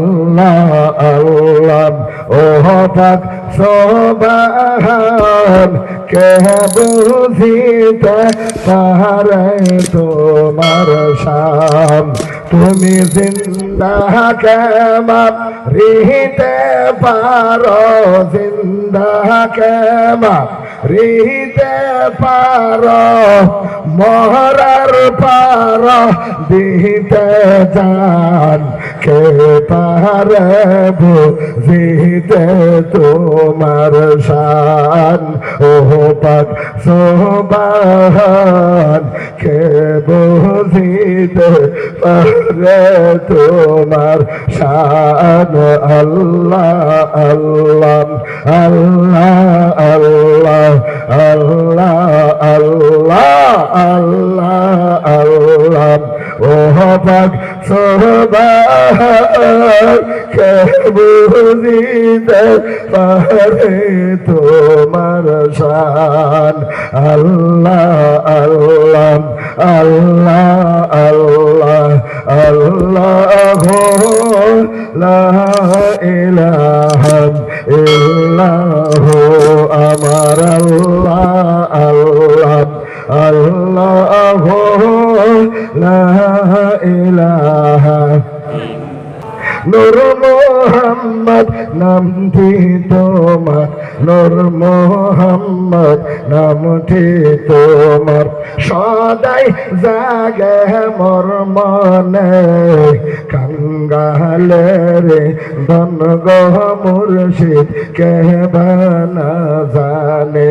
আল্লাহ আল্লাহ ও পাক সোবাহান কে বুঝিতে পারে তোমার শাম তুমি জিন্দা কেমন রিহিতে পারো? জিন্দা কেমন রিহিতে পারো? মহরার পার? দিতে যান কে পারব জিতে তোমার শান? ওহ পাক সোবান কে বুঝিতে পারে তোমার সান আল্লাহ আল্লাহ আল্লাহ আল্লাহ আল্লাহ আল্লাহ আল্লাহ। পাক বুঝিতে পারে তোমার শান? আল্লাহ আল্লাহ আল্লাহ আল্লাহ আল্লাহ লা ইলাহা ইল্লাহ ইলাহা নূর মোহাম্মদ নামটি তোমার? নূর মোহাম্মদ নামটি তোমার? সদাই জাগে মর মনে, কাঙ্গালে রে ধন গহ মুর্শিদ কে বানা জানে?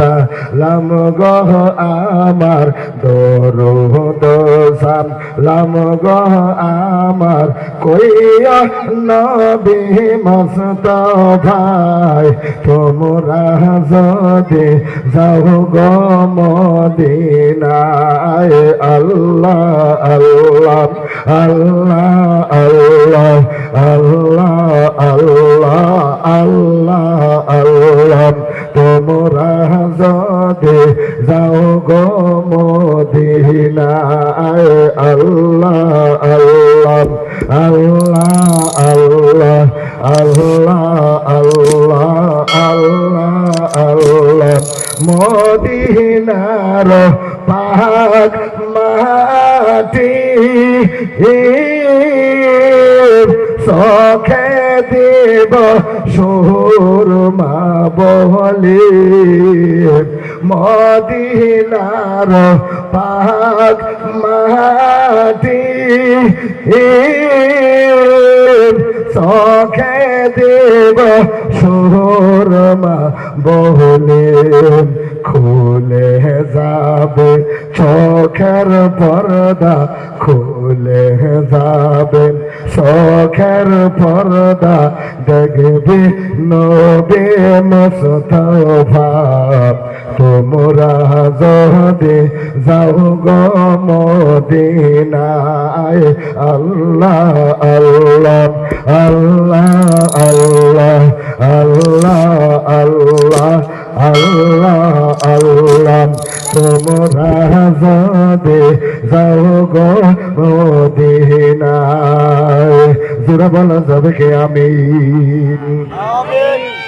সালাম গহ আমার, দরুদ সালাম গহ আমার। কইয়া নবী মস্ত ভাই, তোমরা যদি যাও গো আল্লাহ আল্লাহ আল্লাহ আল্লাহ আল্লাহ আল্লাহ আল্লাহ যদি যাও গো মদিনায় আল্লাহ আল্লাহ আল্লাহ আল্লাহ আল্লাহ আল্লাহ আল্লাহ আল্লাহ মদিনার পাক মাটি সখে দেব সুরমা বলি মদিনার পাক মাটি সখে দেব সুরমা বহলে খুলে যাবে চোখের পর্দা খুলে যাবে চোখের পর্দা দেখবি নবে মুস্তফা। তোমরা যদি যাও গমদিনায় মদিনায় আল্লাহ আল্লাহ আল্লাহ। তোমরা যাবে যাও গো মদিনায়। জোরা বলা যাবে কে আমি? আমিন।